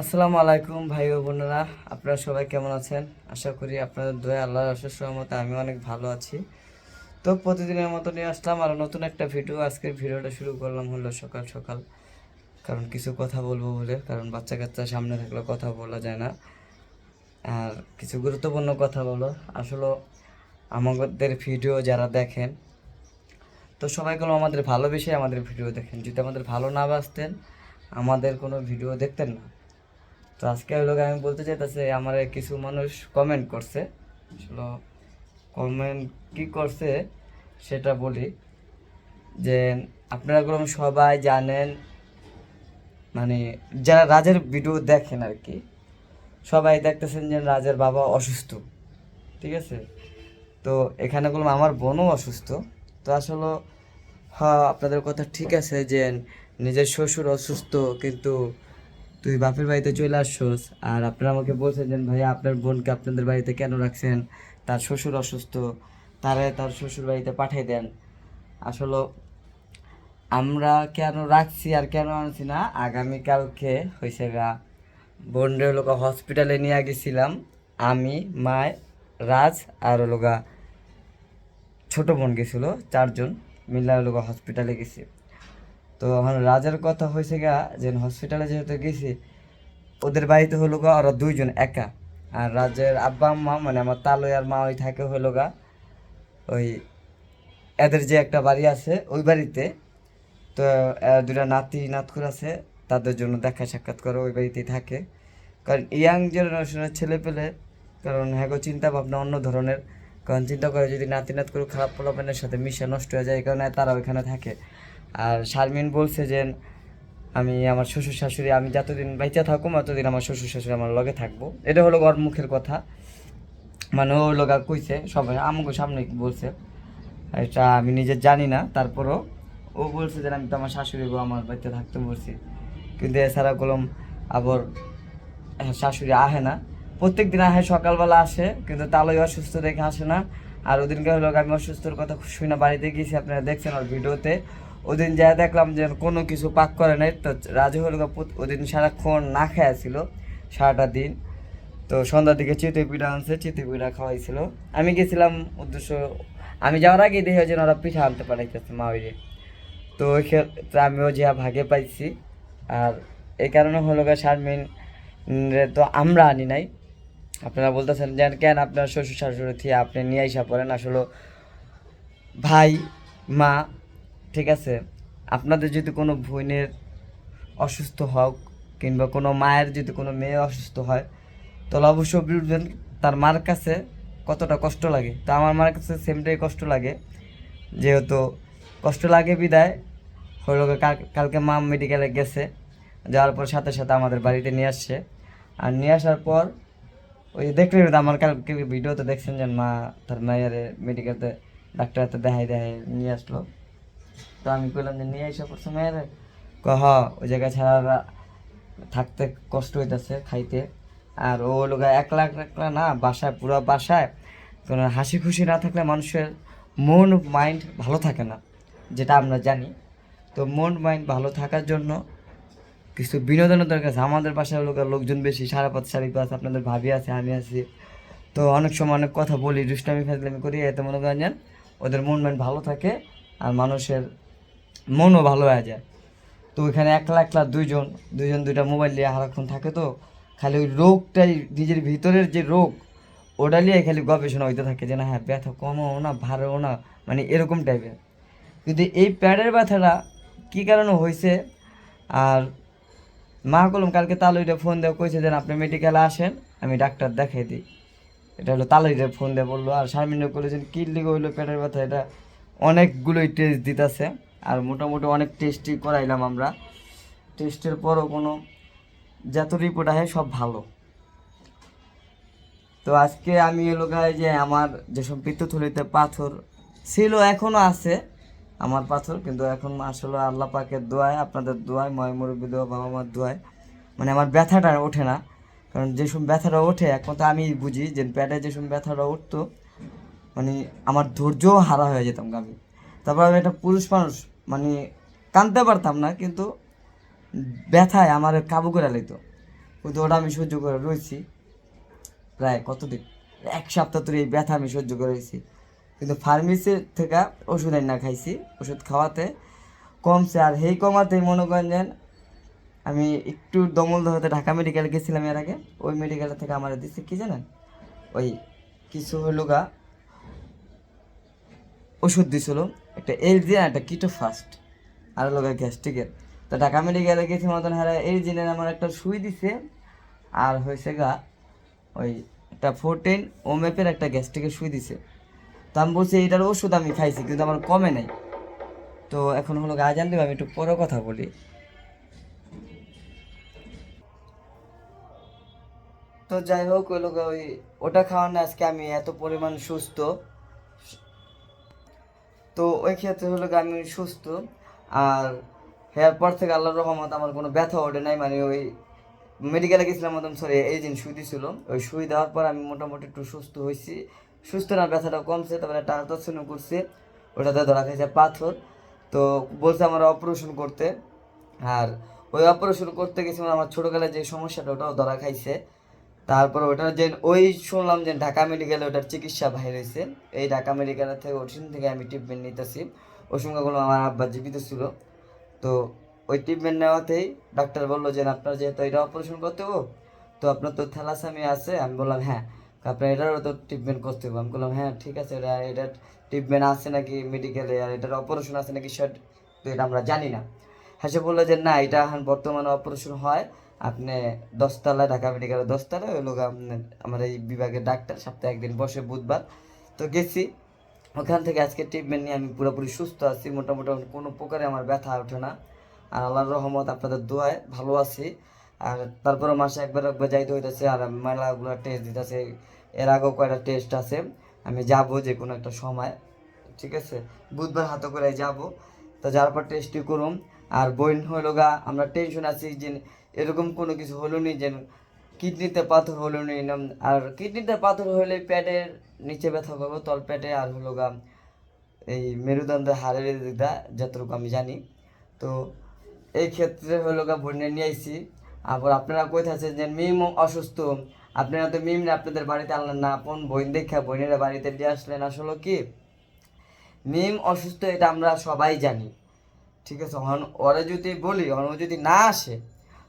আসসালামু আলাইকুম ভাই ও বোনেরা, আপনারা সবাই কেমন আছেন? আশা করি আপনাদের দয়া আল্লাহর অশেষ রহমতে আমি অনেক ভালো আছি। তো প্রতিদিনের মতো নিয়ে আসলাম আর নতুন একটা ভিডিও। আজকের ভিডিওটা শুরু করলাম হলো সকাল সকাল। কারণ কিছু কথা বলব বলে, কারণ বাচ্চা কাচ্চা সামনে থাকলে কথা বলা যায় না। আর কিছু গুরুত্বপূর্ণ কথা বলো আসলে আমাদের ভিডিও যারা দেখেন, তো সবাই সবাইগুলো আমাদের ভালোবেসে আমাদের ভিডিও দেখেন। যদি আমাদের ভালো না বাসতেন, আমাদের কোনো ভিডিও দেখতেন না। তো আজকে গিয়ে আমি বলতে চাইতেছি, আমার কিছু মানুষ কমেন্ট করছে। আসলে কমেন্ট কি করছে সেটা বলি যে, আপনারা গুলো সবাই জানেন মানে যারা রাজের ভিডিও দেখেন আর কি সবাই দেখতেছেন যে রাজের বাবা অসুস্থ, ঠিক আছে? তো এখানে বললাম আমার বোনও অসুস্থ। তো আসলে হ্যাঁ আপনাদের কথা ঠিক আছে যে নিজের শ্বশুর অসুস্থ, কিন্তু তুই বাপের বাড়িতে চলে আসছোস, আর আপনারা আমাকে বলছেন ভাইয়া, আপনার বোনকে আপনাদের বাড়িতে কেন রাখছেন? তার শ্বশুর অসুস্থ, তারে তার শ্বশুর বাড়িতে পাঠিয়ে দেন। আসলে আমরা কেন রাখছি আর কেন আনছি না, আগামীকালকে হয়েছে গা, বোনরে লোক হসপিটালে নিয়ে গেছিলাম, আমি, মায়, রাজ আর হলো গা ছোট বোন গেছিল, চারজন মিল্লা লোক হসপিটালে গেছি। তো আমার রাজার কথা হয়েছে গা যে হসপিটালে যেহেতু গেছি, ওদের বাড়িতে হলো গা ওরা দুইজন একা। আর রাজের আব্বা আম্মা মানে আমার তালই আর মা ওই থাকে হলো গা, ওই এদের যে একটা বাড়ি আছে, ওই বাড়িতে। তো দুটা নাতি, নাতকুর আছে, তাদের জন্য দেখা সাক্ষাৎ করে ওই বাড়িতেই থাকে। কারণ ইয়াং জেনারেশনের ছেলে পেলে, কারণ হ্যাঁ চিন্তা ভাবনা অন্য ধরনের। কারণ চিন্তা করে যদি নাতি নাত করে খারাপ পোলাপানের সাথে মিশে নষ্ট হয়ে যায় এই কারণে তারা ওইখানে থাকে। আর শারমিন বলছে যে, আমি আমার শ্বশুর শাশুড়ি, আমি যতদিন বাইচা থাকুম ততদিন আমার শ্বশুর শাশুড়ি আমার লগে থাকব। এটা হলো ওর মুখের কথা। মানে ও লগা কইছে, সবাই আমাকে সামনে বলছে, এটা আমি নিজে জানি না, তারপরও ও বলছে যে, আমি তো আমার শাশুড়ি গো আমার বাড়িতে থাকতে বলছি। কিন্তু এছাড়া কলম আবার শাশুড়ি আহে না। প্রত্যেক দিন আহে, সকালবেলা আসে, কিন্তু তালই অসুস্থ দেখে আসে না। আর ওদিনকে হলো, আমি অসুস্থর কথা শুনে বাড়িতে গিয়েছি, আপনারা দেখছেন ওর ভিডিওতে। ওদিন যা দেখলাম যে কোনো কিছু পাক করে নাই, তো রাজু হলো ওদিন সারাক্ষণ না খেয়ে ছিল সারাটা দিন। তো সন্ধ্যার দিকে চিতই পিঠা আনছে চিতে পিঠা খাওয়াইছিল। আমি গেছিলাম উদ্দেশ্য, আমি যাওয়ার আগে দেখে যে ওরা পিঠা আনতে পারাইতেছে মা ওই তো ওই ক্ষেত্রে আমিও যা ভাগে পাইছি। আর এই কারণে হলো গা শারমিন তো আমরা আনি নাই। আপনারা বলতেছেন যে, কেন আপনার শ্বশুর শাশুড়ি থেকে আপনি নিয়ে আইসা পড়েন? আসলে ভাই, মা ঠিক আছে, আপনাদের যদি কোনো বোনের অসুস্থ হোক কিংবা কোনো মায়ের যদি কোনো মেয়ে অসুস্থ হয়, তাহলে অবশ্যই বুঝবেন তার মার কাছে কতটা কষ্ট লাগে? তো আমার মার কাছে সেমটাই কষ্ট লাগে, যেহেতু কষ্ট লাগে বিদায়, হলো কাল- কালকে মা মেডিকেলে গেছে, যাওয়ার পর সাথে সাথে আমাদের বাড়িতে নিয়ে আসছে। আর নিয়ে আসার পর, ওই দেখলেন তো আমার কালকে ভিডিওতে দেখছেন যে মা তার মায়ের মেডিকেলতে ডাক্তার দেখাই দেখাই নিয়ে আসলো। তো আমি কইলাম যে নিয়ে এসে পড়ছে মেয়ের। ক হ ওই জায়গায় ছাড়া থাকতে কষ্ট হইতেছে খাইতে। আর ও লোক একলা একলা না, বাসায়, পুরো বাসায় কোনো হাসি খুশি না থাকলে মানুষের মন, মাইন্ড ভালো থাকে না, যেটা আমরা জানি। তো মন, মাইন্ড ভালো থাকার জন্য কিছু বিনোদনের দরকার আছে। আমাদের বাসায় লোক লোকজন বেশি, সারা পাঁচ সাড়ে পাঁচ, আপনাদের ভাবি আছে, আমি আছি। তো অনেক সময় অনেক কথা বলি, দুষ্টামি, ফেজলামি করি, এতে মনে করেন ওদের মন, মাইন্ড ভালো থাকে আর মানুষের মনও ভালো হয়ে যায়। তো ওইখানে একলা একলা দুইজন দুইজন দুইটা মোবাইল নিয়ে সারাক্ষণ থাকে তো, খালি ওই রোগটাই, নিজের ভিতরের যে রোগ, ওটা নিয়ে খালি গবেষণা হইতে থাকে যে না হ্যাঁ ব্যথা কমাও না, ভারও না মানে এরকম টাইপের কিন্তু এই প্যাডের ব্যথাটা কী কারণে হয়েছে আর মা কলম কালকে তালুইটা ফোন দিয়ে কইছে যে আপনি মেডিকেলে আসেন, আমি ডাক্তার দেখাই দিই। এটা হলো তালুইটা ফোন দিয়ে বলল। আর শারমিনে বলেছেন কী লিগে হইল পেটের ব্যথা। এটা অনেকগুলোই টেস্ট দিতেছে। মোটামুটি অনেক টেস্টই করাইলাম আমরা। টেস্টের পরও কোনো যত রিপোর্ট আসে সব ভালো। তো আজকে আমি এলো এলাকায় যে আমার যেসব পিত্তথলিতে পাথর ছিল এখনও আছে, আমার পাথর, কিন্তু এখন আসলে আল্লাহ পাকের দোয়ায়, আপনাদের দোয়ায়, ময় মুরব্বী দোয়া, বাবা মার দোয়ায় মানে আমার ব্যথাটা ওঠে না। কারণ যেসব ব্যথাটা ওঠে একমাত্র আমি বুঝি যে প্যাটে যেসব ব্যথাটা উঠতো মানে আমার ধৈর্যও হারা হয়ে যেতাম আমি। তারপর আমি একটা পুরুষ মানুষ মানে কাঁদতে পারতাম না, কিন্তু ব্যথায় আমার কাবু করে লইতো। কিন্তু ওটা আমি সহ্য করে রয়েছি প্রায় কতদিন? এক সপ্তাহ ধরে এই ব্যথা আমি সহ্য করে রয়েছি। কিন্তু ফার্মেসির থেকে ওষুধ না খাইছি, ওষুধ খাওয়াতে কমছে। আর সেই কমাতেই মনে করেন আমি একটু দমল ধরতে ঢাকা মেডিকেল গেছিলাম এর আগে। ওই মেডিকেল থেকে আমার দিচ্ছে কি জানেন? ওই কিছু হলো গা, ওষুধ দিছিল। একটা এলজি আর একটা কিটো ফাস্ট। আর হলো গ্যাস্ট্রিকের। তো ঢাকা মেডিকেলে গেছি মতন হারা এলজিনের আমার একটা সুই দিছে। আর হয়েছে গা, ওই একটা ফোরটিন ওমেপের একটা গ্যাস্ট্রিকের সুই দিছে। তো আমি বলছি এটার ওষুধ আমি খাইছি, কিন্তু আমার কমে নাই। তো এখন হলো গা জান দেবো, আমি একটু পরে কথা বলি। তো যাই হোক ওই লোক ওই ওটা খাওয়ানো আজকে আমি এত পরিমাণ সুস্থ। তো ওই ক্ষেত্রে হলো আমি সুস্থ। আর হেয়ার পর থেকে আল্লাহর রহমত আমার কোনো ব্যথা ওঠে নাই মানে ওই মেডিকেলে গেছিলাম মতন সরি এই দিন সুই দিছিল। ওই সুই দেওয়ার পর আমি মোটামুটি একটু সুস্থ হয়েছি। সুস্থ না ব্যথাটা কমছে, তারপরে আলট্রাসাউন্ড করছে। ওটাতে ধরা খাইছে পাথর। তো বলছে আমার অপারেশন করতে। আর ওই অপারেশন করতে গেছিলাম আমার ছোটোবেলায় যে সমস্যাটা, ওটাও ধরা খাইছে। তারপর ওটার যে, ওই শুনলাম যে ঢাকা মেডিকেলে ওটার চিকিৎসা বাইর হয়েছে এই ঢাকা মেডিকেলের থেকে ওখান থেকে আমি ট্রিটমেন্ট নিতেছি। ওই সময়গুলো আমার আব্বা জীবিত ছিল। তো ওই ট্রিটমেন্ট নেওয়াতেই ডাক্তার বলল যে, আপনার যেহেতু এটা অপারেশন করতে হব তো আপনার তো থ্যালাসামি আছে। আমি বললাম হ্যাঁ আপনার এটারও তো ট্রিটমেন্ট করতে হবে আমি বললাম হ্যাঁ ঠিক আছে, এটা এটার ট্রিটমেন্ট আছে নাকি মেডিকেলে আর এটার অপারেশন আছে নাকি সেটা তো এটা আমরা জানি না। হ্যাঁ সে বলল যে, না, এটা এখন বর্তমানে অপারেশন হয়। আপনি দশতলায়, ঢাকা মেডিকেলের দশতলায়, ওই লোক আমার এই বিভাগের ডাক্তার, সপ্তাহে একদিন বসে বুধবার। তো গেছি, ওখান থেকে আজকে ট্রিটমেন্ট নিয়ে আমি পুরোপুরি সুস্থ আছি, মোটামুটি কোনো প্রকারে আমার ব্যথা ওঠে না। আর আল্লাহর রহমত, আপনাদের দোয়ায় ভালো আছি। আর তারপরে মাসে একবার একবার যাইতে হইতেছে, আর মেলাগুলো টেস্ট দিতেছে। এর আগেও কয়টা টেস্ট আছে, আমি যাব যে কোনো একটা সময়, ঠিক আছে? বুধবার হাতে করে যাব। তো যার পর টেস্টই করুম। আর বইন হইল গা, আমরা টেনশন আছি যে এরকম কোনো কিছু হলো নি যে কিডনিতে পাথর হলো নি আর কিডনিতে পাথর হলে প্যাটের নিচে ব্যথা করব, তল পেটে আর হলো গা এই মেরুদণ্ডের হাড়ের দিকটা যতটুকু আমি জানি। তো এই ক্ষেত্রে হলো গা বন্যা নিয়ে আইছি। আবার আপনারা কই থাকছেন যে মিম অসুস্থ। আপনারা তো মিম আপনাদের বাড়িতে আনলেন না, আপন বইন দেখা বইনেরা বাড়িতে দিয়ে আসলেন, আসলে কি? মিম অসুস্থ এটা আমরা সবাই জানি। ঠিক আছে ওরা যদি বলি হন ও যদি না আসে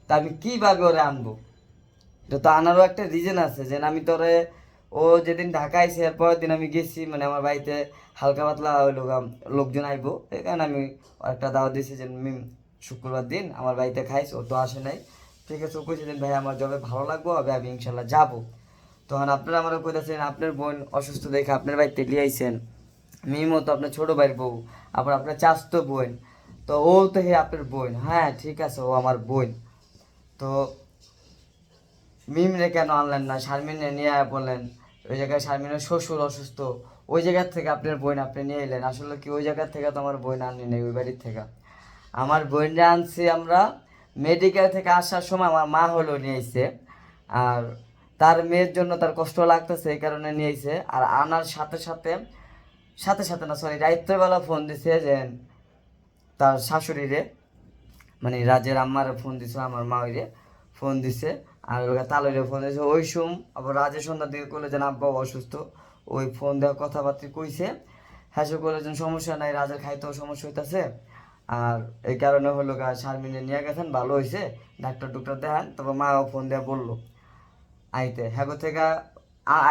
তা আমি কীভাবে ওরে আনব? এটা তো আনারও একটা রিজন আছে যে আমি তোরে ও যেদিন ঢাকা এর পরের দিন আমি গেছি মানে আমার বাড়িতে হালকা পাতলা গা, লোকজন আইবো। এই কারণে আমি একটা দাওয়াত দিয়েছি যে শুক্রবার দিন আমার বাড়িতে খাইস ও তো আসে নাই। ঠিক আছে ও কইছে যে ভাই আমার জবে ভালো লাগবো হবে আমি ইনশাল্লাহ যাব। তখন আপনারা আমার কইতেছেন আপনার বোন অসুস্থ দেখে আপনার বাড়িতে লিয়ে আইছেন। মিমও তো আপনার ছোট ভাইয়ের বউ আবার আপনার চাস্তো বোন। তো ও তো হে আপনার বোন। হ্যাঁ ঠিক আছে ও আমার বোন। তো মিমরে কেন আনলেন না? শারমিনে নিয়ে বললেন ওই জায়গায় শারমিনের শ্বশুর অসুস্থ। ওই জায়গার থেকে আপনার বোন আপনি নিয়ে এলেন। আসলে কি ওই জায়গার থেকে তো আমার বোন আনি নেই, ওই বাড়ির থেকে? আমার বোনরা আনছি আমরা মেডিকেল থেকে আসার সময় আমার মা হলো নিয়েছে আর তার মেয়ের জন্য তার কষ্ট লাগতেছে, এই কারণে নিয়েছে আর আনার সাথে সাথে সাথে সাথে না সরি রাত্রেবেলা ফোন দিছে যে তার শাশুড়িরে মানে রাজের আম্মারে ফোন দিছে, আমার মা ওইরে ফোন দিছে, আর তালইরে ফোন দিছে, ওই সুম, আবার রাজের সন্ধ্যার দিকে করলে যেন আব্বা অসুস্থ। ওই ফোন দেওয়া কথাবার্তা কইছে। হ্যাঁ করলে যেন সমস্যা নাই, রাজের খাইতেও সমস্যা হইতাছে। আর এই কারণে হলো গা, শারমিনে নিয়ে গেছেন, ভালো হয়েছে ডাক্তার ডুক্তার দেখান, তারপর মাও ফোন দেওয়া বলল। আইতে হ্যাগো থেকে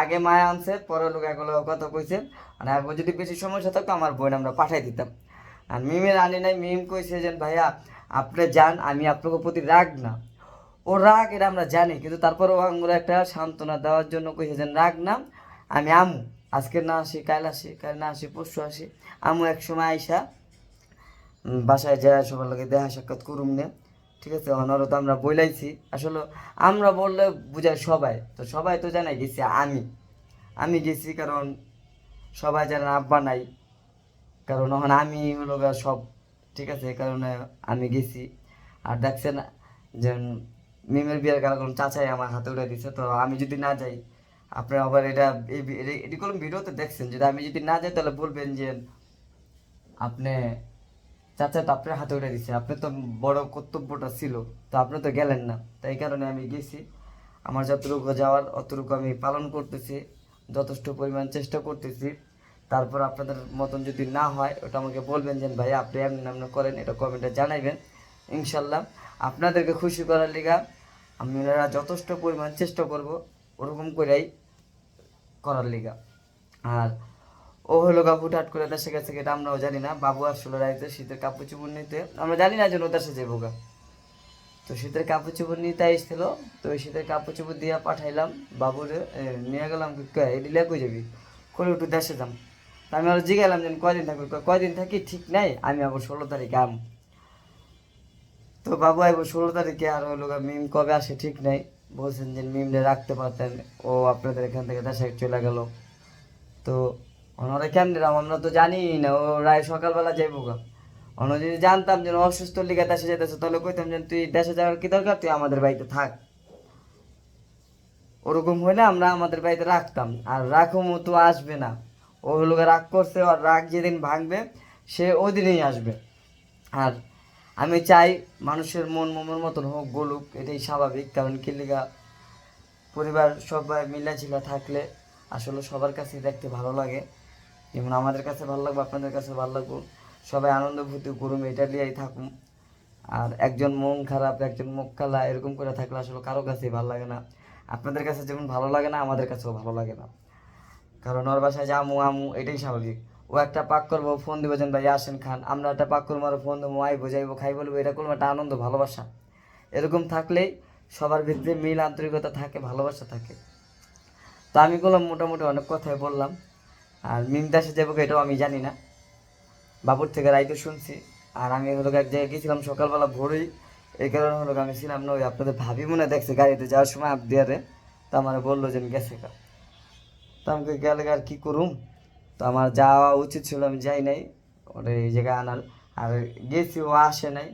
আগে মায়া আনছে, পরে লোক এগুলো কথা কইছে। আর এখন যদি বেশি সমস্যা থাকতো, আমার বোন আমরা পাঠাই দিতাম। আর মিমের আনি নাই, মিম কইছে যে ভাইয়া আপনি যান, আমি আপনাকে প্রতি রাগ না। ও রাগ, এটা আমরা জানি, কিন্তু তারপরে ও আমরা একটা সান্ত্বনা দেওয়ার জন্য কই যে রাগ না। আমি আমু, আজকে না আসি, কাল আসি, কাল না আসি, পরশু আসি। আমু এক সময় আইসা বাসায় যায় সবার লোকে দেখা সাক্ষাৎ করুম নে। ঠিক আছে অনারও তো আমরা বইলাইছি। আসলে আমরা বললে বুঝায় সবাই, তো সবাই তো জানাই গেছি আমি। আমি গেছি কারণ সবাই জানে আব্বা নাই। কারণ ওখানে আমি হলো সব ঠিক আছে, এই কারণে আমি গেছি। আর দেখছেন যে মিমের বিয়ের কারণ চাচাই আমার হাতে উঠে দিছে, তো আমি যদি না যাই, আপনার আবার এটি- এটি কোনো ভিডিওতে দেখছেন, যদি আমি যদি না যাই, তাহলে বলবেন যে আপনি, চাচা তো আপনার হাতে উঠে দিছে, আপনি তো বড় কর্তব্যটা ছিল, তো আপনি তো গেলেন না। তাই কারণে আমি গেছি। আমার যতটুকু যাওয়ার, অতটুকু আমি পালন করতেছি, যথেষ্ট পরিমাণ চেষ্টা করতেছি। তারপর আপনাদের মতন যদি না হয়, ওটা আমাকে বলবেন যে, ভাই, আপনি এমন এমন করেন। এটা কমেন্টে জানাইবেন, ইনশাল্লাহ। আপনাদেরকে খুশি করার লিগা আমরা যথেষ্ট পরিমাণ চেষ্টা করব ওরকম করেই করার লিগা। আর ও হলো গা হুটহাট করে দেশে গেছে, এটা আমরাও জানি না। বাবু আসলে রাইতে, শীতের কাপড় চুপড় নিতে। আমরা জানি না যে দেশে যাব গা। তো শীতের কাপড় চোপড় নিতে আসছিল, তো ওই শীতের কাপড় চোপড় দিয়ে পাঠাইলাম। বাবুরে নিয়ে গেলাম এডিলে কই যাবি? করে একটু দেশে যাম। আমি আরও জিগাইলাম যে কয়দিন থাকবি কয়, কয়দিন থাকি ঠিক নাই আমি আবার ষোলো তারিখে আম। তো বাবু আইব ষোলো তারিখে আর হলো মিম কবে আসে ঠিক নাই। বলছেন যে মিমরে রাখতে পারতেন ও আপনাদের এখান থেকে দেশে চলে গেল। তো ওনারা কেন দিলাম? আমরা তো জানি না ও রায় সকালবেলা যাইবো গা। অন্য যদি জানতাম যে অসুস্থ লিগে দেশে যেতেছে তাহলে কইতাম যে তুই দেশে যাওয়ার কি দরকার? তুই আমাদের বাড়িতে থাক। ওরকম হইলে আমরা আমাদের বাড়িতে রাখতাম আর রাখো তো আসবে না। ও গিয়ে রাগ করছে আর রাগ যেদিন ভাঙবে, সে ওই দিনেই আসবে। আর আমি চাই মানুষের মন মনের মতন হোক, বলুক, এটাই স্বাভাবিক। কারণ কিলিগা পরিবার সবাই মিলাঝিলা থাকলে আসলে সবার কাছে দেখতে ভালো লাগে। যেমন আমাদের কাছে ভালো লাগবে, আপনাদের কাছে ভালো লাগবে। সবাই আনন্দ ভূতি করুম এটা নিয়েই থাকুম আর একজন মন খারাপ, একজন মুখ খালা এরকম করে থাকলে আসলে কারও কাছেই ভালো লাগে না। আপনাদের কাছে যেমন ভালো লাগে না, আমাদের কাছেও ভালো লাগে না। কারণ ওর বাসায় যে আমু আমু এটাই স্বাভাবিক। ও একটা পাক করব, ফোন দিব, যেন ভাই আসেন খান। আমরা একটা পাক করব, আর ফোন দেবো, আইবো, যাইবো খাই বলব এটা করব একটা আনন্দ, ভালোবাসা। এরকম থাকলেই সবার ভিতরে মিল, আন্তরিকতা থাকে, ভালোবাসা থাকে। তো আমি বললাম, মোটামুটি অনেক কথাই বললাম। আর মিম দাসে যাব এটাও আমি জানি না। বাবুর থেকে রাইতে শুনছি। আর আমি হলো এক জায়গায় গেছিলাম সকালবেলা ভোরেই। এই কারণে হলো আমি ছিলাম না, ওই আপনাদের ভাবি মনে দেখছে, গাড়িতে যাওয়ার সময় আপ দিয়ারে তো আমার বলল যে গেছে কা তো আমাকে গেলে আর কি করুম? তো আমার যাওয়া উচিত ছিল, আমি যাই নাই। ওটা এই জায়গায় আনার আর গেছি, ও আসে নাই।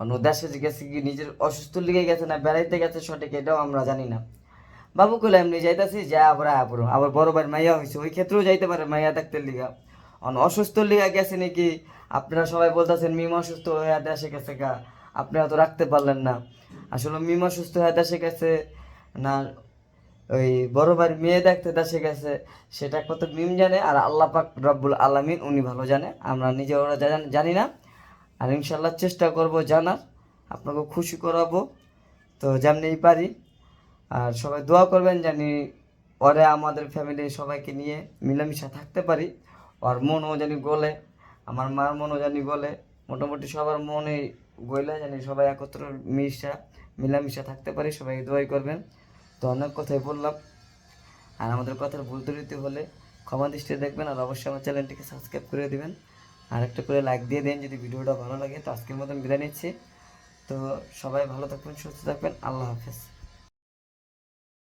অন্য দেশে যে গেছে কি নিজের অসুস্থ লিগে গেছে না, বেড়াইতে গেছে সঠিক এটাও আমরা জানি না। বাবু কইলে, এমনি যাইতাছি, যা আবার আবার আবার বড় ভাই মাইয়া হয়েছে ওই ক্ষেত্রেও যাইতে পারে মাইয়া দেখতে লিগা। অন অসুস্থ লিগা গেছে নাকি? আপনারা সবাই বলতেছেন, মিম অসুস্থ হয়ে দেশে গেছে গা। আপনারা তো রাখতে পারলেন না। আসলে মিম অসুস্থ হয়ে দেশে গেছে না ওই বড় ভাইয়ের মেয়ে দেখতে দেশে গেছে সেটা একমাত্র মিম জানে, আর আল্লাহ পাক রব্বুল আলামিন উনি ভালো জানে। আমরা নিজে ওরা জান- না। আর ইনশাল্লাহ চেষ্টা করব জানার, আপনাকে খুশি করাবো। তো যেমনি পারি। আর সবাই দোয়া করবেন জানি ওরে আমাদের ফ্যামিলির সবাইকে নিয়ে মিলামিশা থাকতে পারি। আর মনও জানি গলে, আমার মার মনও জানি গলে। মোটামুটি সবার মনে গইলে জানি সবাই একত্র মিশা, মিলামিশা থাকতে পারি, সবাই দোয়াই করবেন। তো অনেক কথাই বললাম। আর আমাদের কথার ভুল ত্রুটি হলে ক্ষমা দৃষ্টি দেখবেন আর অবশ্যই আমার চ্যানেলটিকে সাবস্ক্রাইব করে দেবেন। আর একটা করে লাইক দিয়ে দেন যদি ভিডিওটা ভালো লাগে। তো আজকের মতন বিদায় নিচ্ছি। তো সবাই ভালো থাকবেন, সুস্থ থাকবেন। আল্লাহ হাফেজ।